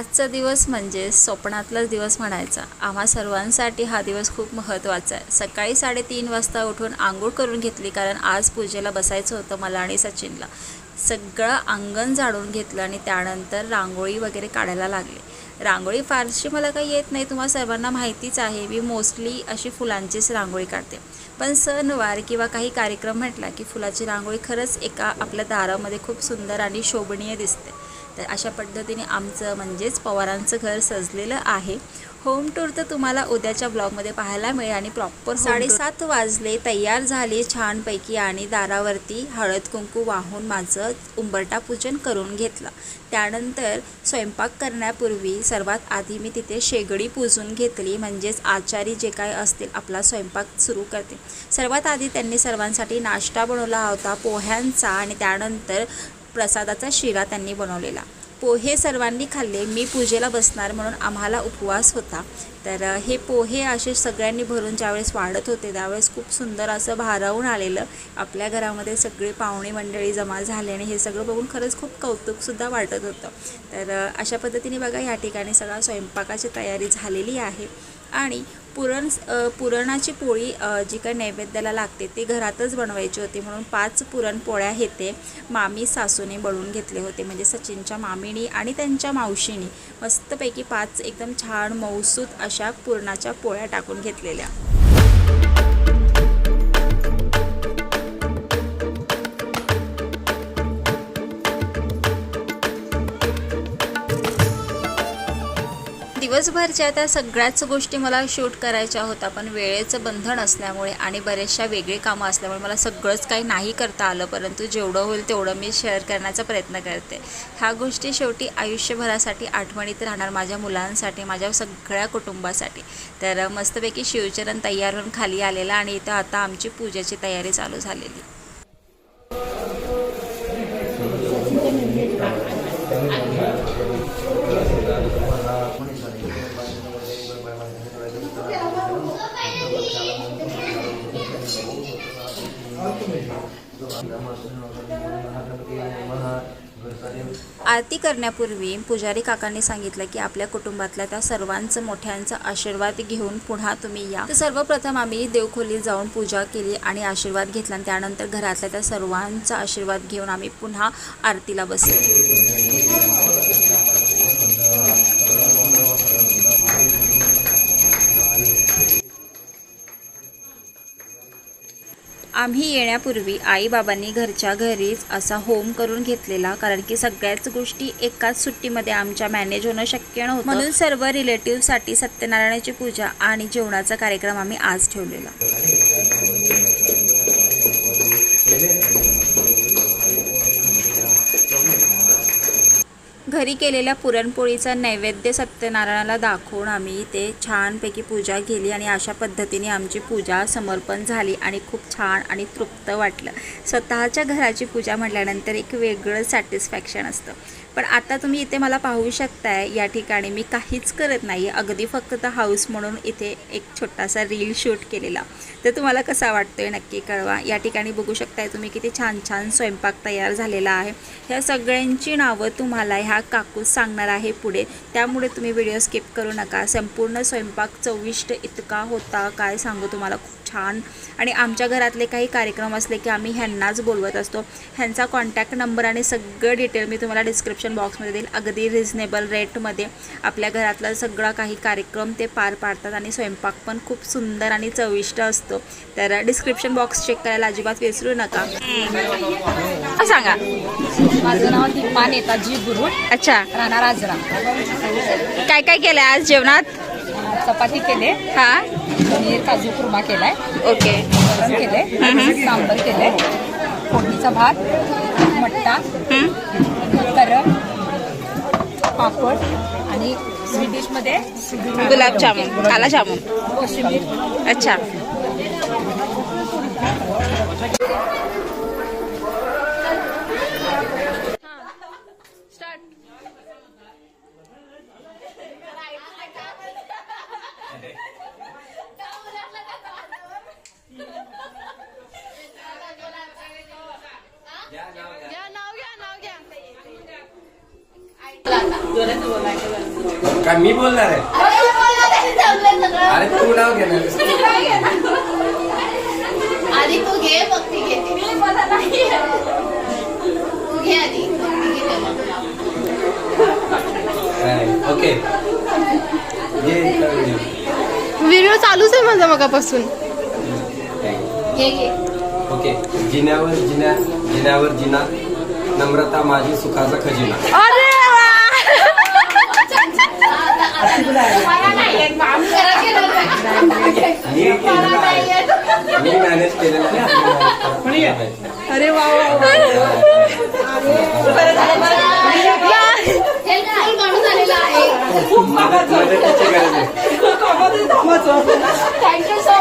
आजचा दिवस म्हणजे स्वप्नातलाच दिवस म्हणायचा. आम्हा सर्वांसाठी हा दिवस खूप महत्त्वाचा आहे. सकाळी साडेतीन वाजता उठून आंघोळ करून घेतली कारण आज पूजेला बसायचं होतं मला आणि सचिनला. सगळं अंगण झाडून घेतलं आणि त्यानंतर रांगोळी वगैरे काढायला लागले. रांगोळी फारशी मला काही येत नाही. तुम्हाला सर्वांना माहितीच आहे मी मोस्टली अशी फुलांचीच रांगोळी काढते. पण सणवार किंवा काही कार्यक्रम म्हटला की फुलाची रांगोळी खरंच एका आपल्या दारामध्ये खूप सुंदर आणि शोभनीय दिसते. तर अशा पद्धतीने आमचं म्हणजेच पवारांचं घर सजलेलं आहे. होम टूर तर तुम्हाला उद्याच्या ब्लॉगमध्ये पाहायला मिळेल आणि प्रॉपर साडेसात वाजले तयार झाले छानपैकी आणि दारावरती हळद कुंकू वाहून माझं उंबरटा पूजन करून घेतलं. त्यानंतर स्वयंपाक करण्यापूर्वी सर्वात आधी मी तिथे शेगडी पूजून घेतली. म्हणजेच आचारी जे काय असतील आपला स्वयंपाक सुरू करते. सर्वात आधी त्यांनी सर्वांसाठी नाश्ता बनवला होता पोह्यांचा आणि त्यानंतर प्रसादाचा शिरा त्यांनी बनवलेला. पोहे सर्वांनी खाल्ले मी पूजेला बसणार म्हणून आम्हाला उपवास होता. तर हे पोहे असे सगळ्यांनी भरून ज्यावेळेस वाढत होते त्यावेळेस खूप सुंदर असं भारावून आलेलं. आपल्या घरामध्ये सगळी पाहुणी मंडळी जमा झाले आणि हे सगळं बघून खरंच खूप कौतुकसुद्धा वाटत होतं. तर अशा पद्धतीने बघा या ठिकाणी सगळा स्वयंपाकाची तयारी झालेली आहे. आणि पुरण पुरणाची पोळी जी काही नैवेद्याला लागते ती घरातच बनवायची होती म्हणून पाच पुरणपोळ्या हे ते मामी सासूने बनवून घेतले होते. म्हणजे सचिनच्या मामीनी आणि त्यांच्या मावशीनी मस्तपैकी पाच एकदम छान मौसूत अशा पुरणाच्या पोळ्या टाकून घेतलेल्या. दिवसभरच्या त्या सगळ्याच गोष्टी मला शूट करायच्या होत्या पण वेळेचं बंधन असल्यामुळे आणि बरेचशा वेगळी कामं असल्यामुळे मला सगळंच काही नाही करता आलं परंतु जेवढं होईल तेवढं मी शेअर करण्याचा प्रयत्न करते. ह्या गोष्टी शेवटी आयुष्यभरासाठी आठवणीत राहणार माझ्या मुलांसाठी माझ्या सगळ्या कुटुंबासाठी. तर मस्तपैकी शिवचरण तयार होऊन खाली आलेला आणि इथं आता आमची पूजेची तयारी चालू झालेली. आरती करण्यापूर्वी पुजारी काकांनी सांगितलं की आपल्या कुटुंबातल्या त्या सर्वांचं मोठ्यांचा आशीर्वाद घेऊन पुन्हा तुम्ही या. तर सर्वप्रथम आम्ही देवखोलीत जाऊन पूजा केली आणि आशीर्वाद घेतला आणि त्यानंतर घरातल्या त्या सर्वांचा आशीर्वाद घेऊन आम्ही पुन्हा आरतीला बसलो. आम्ही येण्यापूर्वी आईबाबांनी घरच्या घरीच असा होम करून घेतलेला कारण की सगळ्याच गोष्टी एकाच सुट्टीमध्ये आमच्या मॅनेज होणं शक्य नव्हतं. म्हणून सर्व रिलेटिव्हसाठी सत्यनारायणाची पूजा आणि जेवणाचा कार्यक्रम आम्ही आज ठेवलेला. घरी केलेल्या पुरणपोळीचा नैवेद्य सत्यनारायणाला दाखवून आम्ही ते छानपैकी पूजा केली आणि अशा पद्धतीने आमची पूजा समर्पण झाली आणि खूप छान आणि तृप्त वाटलं. स्वतःच्या घराची पूजा म्हटल्यानंतर एक वेगळं सॅटिस्फॅक्शन असतं. पण आता तुम्ही इथे मला पाहू शकताय या ठिकाणी मी काहीच करत नाही अगदी फक्त तर हाऊस म्हणून इथे एक छोटासा रील शूट केलेला. तर तुम्हाला कसा वाटतोय नक्की कळवा. या ठिकाणी बघू शकताय तुम्ही किती छान छान स्वयंपाक तयार झालेला आहे. ह्या सगळ्यांची नावं तुम्हाला ह्या काकू सांगणार आहे पुढे. त्यामुळे तुम्ही व्हिडिओ स्किप करू नका. संपूर्ण स्वयंपाक चविष्ट इतका होता काय सांगू तुम्हाला? खूप छान. आणि आमच्या घरातले काही कार्यक्रम असले की आम्ही ह्यांनाच बोलवत असतो. ह्यांचा कॉन्टॅक्ट नंबर आणि सगळं डिटेल मी तुम्हाला डिस्क्रिप्शन बॉक्समध्ये देईल. अगदी रिझनेबल रेटमध्ये आपल्या घरातला सगळा काही कार्यक्रम ते पार पाडतात आणि स्वयंपाक पण खूप सुंदर आणि चविष्ट असतो. तर डिस्क्रिप्शन बॉक्स चेक करायला अजिबात विसरू नका. सांगा. माझं नाव दीपा नेताजी गुरु अच्छा. राणा राजरा काय काय केलं आज जेवणात? चपाती केले. हा. पनीर काजू कुर्मा केलाय. ओके. वरण केले सांबर केले फोडणीचा भात मट्टा करम पापड आणि डिशमध्ये गुलाबजामुन काला जामुन. कोशिंबीर अच्छा घ्या नाव घ्या काय मी बोलणार आहे? अरे तू नाव घेणार आधी तू घे मग ती घेते. तू घे आधी मग ती घेते मग. ओके ये व्हिडिओ चालूच आहे माझा मगापासून. घे घे. ओके जिन्यावर जिन्या जिन्यावर जिना नम्रता माझी सुखाचा खजिना. अरे मदतीची गरज आहे. थँक्यू सो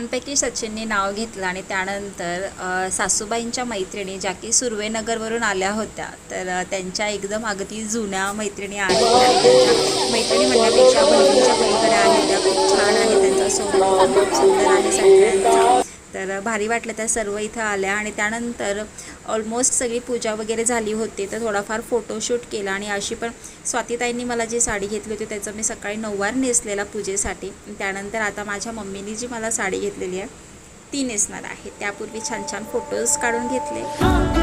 छानपैकी सचिनने नाव घेतलं आणि त्यानंतर सासूबाईंच्या मैत्रिणी ज्या की सुर्वेनगरवरून आल्या होत्या तर त्यांच्या एकदम अगदी जुन्या मैत्रिणी आहेत. मैत्रिणी म्हणण्यापेक्षा बहिणीच्या पलीकडे आहेत. त्या खूप छान आहे त्यांचा स्वभाव खूप सुंदर आहे सगळ्यांचा. तर भारी वाटलं त्या सर्व इथं आल्या आणि त्यानंतर ऑलमोस्ट सगळी पूजा वगैरे झाली होती. तर थोडाफार फोटोशूट केला आणि अशी पण स्वातीताईंनी मला जी साडी घेतली होती त्याचं मी सकाळी नऊवार नेसलेला पूजेसाठी. त्यानंतर आता माझ्या मम्मीनी जी मला साडी घेतलेली आहे ती नेसणार आहे. त्यापूर्वी छान छान फोटोज काढून घेतले.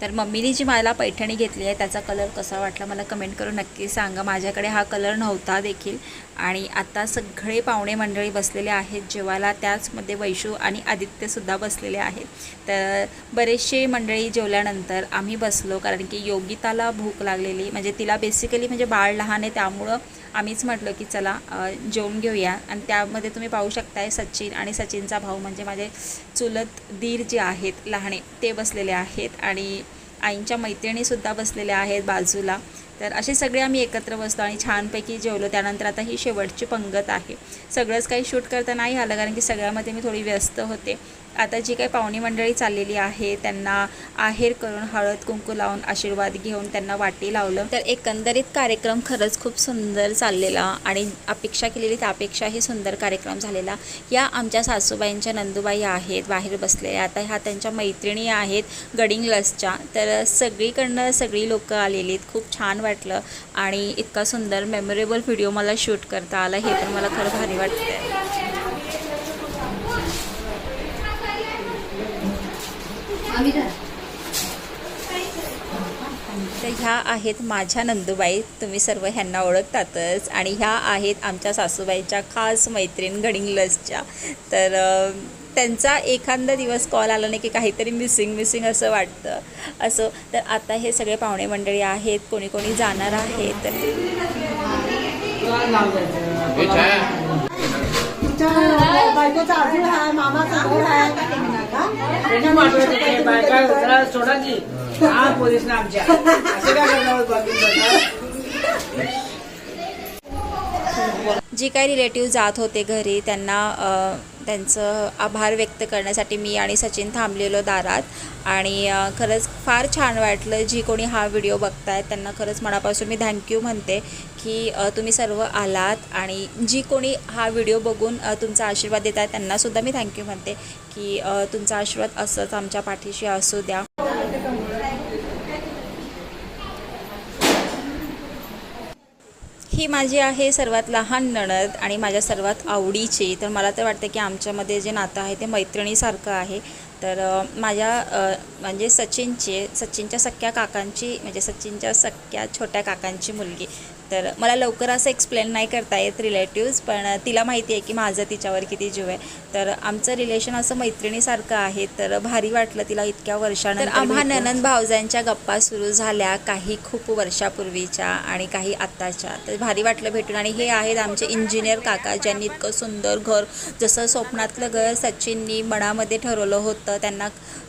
तर मम्मीने जी मला पैठणी घेतली आहे त्याचा कलर कसा वाटला मला कमेंट करून नक्की सांगा. माझ्याकडे हा कलर नव्हता देखील. आणि आता सगळे पाहुणे मंडळी बसलेले आहेत. जेवायला त्याचमध्ये वैशू आणि आदित्यसुद्धा बसलेले आहेत. तर बरेचसे मंडळी जेवल्यानंतर आम्ही बसलो कारण की योगिताला भूक लागलेली. म्हणजे तिला बेसिकली म्हणजे बाळ लहान आहे त्यामुळं आम्हीच म्हटलं की चला जेवून घेऊया. आणि त्यामध्ये तुम्ही पाहू शकताय सचिन आणि सचिनचा भाऊ म्हणजे माझे चुलत दीर जे आहेत लहाने ते बसलेले आहेत. आणि आईंच्या मैत्रिणीसुद्धा बसलेल्या आहेत बाजूला. तर असे सगळे आम्ही एकत्र बसलो आणि छानपैकी जेवलो. त्यानंतर आता ही शेवटची पंगत आहे. सगळंच काही शूट करता नाही आलं कारण की सगळ्यामध्ये मी थोडी व्यस्त होते. आता जी काही पाहुणी मंडळी चाललेली आहे त्यांना आहेर करून हळद कुंकू लावून आशीर्वाद घेऊन त्यांना वाटी लावलं. तर एकंदरीत कार्यक्रम खरंच खूप सुंदर चाललेला आणि अपेक्षा केलेली त्यापेक्षाही सुंदर कार्यक्रम झालेला. या आमच्या सासूबाईंच्या नंदुबाई आहेत बाहेर बसलेल्या आता ह्या त्यांच्या मैत्रिणी आहेत गडिंग लसच्या तर सगळीकडनं सगळी लोकं आलेली आहेत. खूप छान वाटलं आणि इतका सुंदर मेमोरेबल व्हिडिओ मला शूट करता आला हे पण मला खरं भारी वाटतं तर ह्या आहेत माझ्या नंदूबाई. तुम्ही सर्व ह्यांना ओळखतातच. आणि ह्या आहेत आमच्या सासूबाईच्या खास मैत्रीण गडिंग्लसच्या तर त्यांचा एखादा दिवस कॉल आला नाही की काहीतरी मिसिंग मिसिंग असं वाटतं. असं तर आता हे सगळे पाहुणे मंडळी आहेत कोणी कोणी जाणार आहेत. जी काही रिलेटिव्ह जात होते घरी त्यांना त्यांचं आभार व्यक्त करण्यासाठी मी आणि सचिन थांबलेलो दारात. आणि खरंच फार छान वाटलं जी कोणी हा व्हिडिओ बघतायत त्यांना खरंच मनापासून मी थँक्यू म्हणते की तुम्ही सर्व आलात आणि जी कोणी हा व्हिडिओ बघून तुमचा आशीर्वाद देत आहे त्यांनासुद्धा मी थँक्यू म्हणते की तुमचा आशीर्वाद असंच आमच्या पाठीशी असू द्या. ही माझी आहे सर्वात लहान नणद आणि माझ्या सर्वात आवडीची. तर मला तर वाटतं की आमच्यामध्ये जे नातं आहे ते मैत्रिणीसारखं आहे. तर माझ्या म्हणजे सचिनचे सचिनच्या सख्या काकांची म्हणजे सचिनच्या सख्या छोट्या काकांची मुलगी. तर मला लवकर असं एक्सप्लेन नाही करता येत रिलेटिव्ज पण तिला माहिती आहे की माझं तिच्यावर किती जीव आहे. तर आमचं रिलेशन असं मैत्रिणीसारखं आहे तर भारी वाटलं तिला इतक्या वर्षानंतर आम्हा ननंद भावजांच्या गप्पा सुरू झाल्या काही खूप वर्षापूर्वीच्या आणि काही आत्ताच्या. तर भारी वाटलं भेटून आणि हे आहेत आमचे इंजिनियर काका ज्यांनी इतकं सुंदर घर जसं स्वप्नातलं घर सचिननी मनामध्ये ठरवलं होतं त्यांना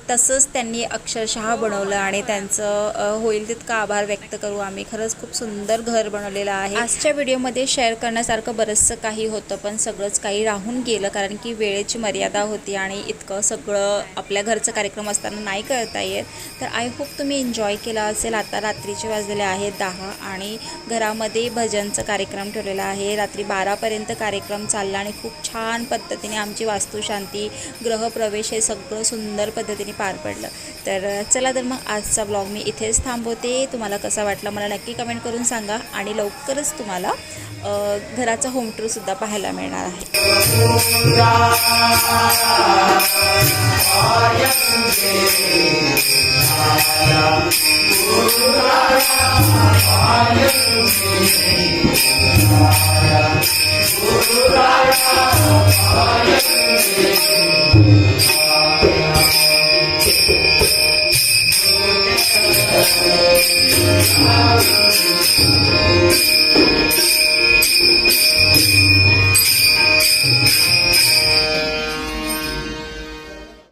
तसंच त्यांनी अक्षरशः बनवलं आणि त्यांचं होईल तितका आभार व्यक्त करू आम्ही. खरंच खूप सुंदर घर बनवलं बनवलेला आहे. आजच्या व्हिडिओमध्ये शेअर करण्यासारखं बरंचसं काही होतं पण सगळंच काही राहून गेलं कारण की वेळेची मर्यादा होती आणि इतकं सगळं आपल्या घरचं कार्यक्रम असताना नाही करता येत. तर आय होप तुम्ही एन्जॉय केला असेल. आता रात्रीचे वाजलेले आहेत दहा आणि घरामध्ये भजनचं कार्यक्रम ठेवलेला आहे. रात्री बारापर्यंत कार्यक्रम चालला आणि खूप छान पद्धतीने आमची वास्तुशांती ग्रहप्रवेश हे सगळं सुंदर पद्धतीने पार पडलं. तर चला तर मग आजचा ब्लॉग मी इथेच थांबवते. तुम्हाला कसा वाटला मला नक्की कमेंट करून सांगा आणि लवकरच तुम्हाला घराचा होम टूरसुद्धा पाहायला मिळणार आहे.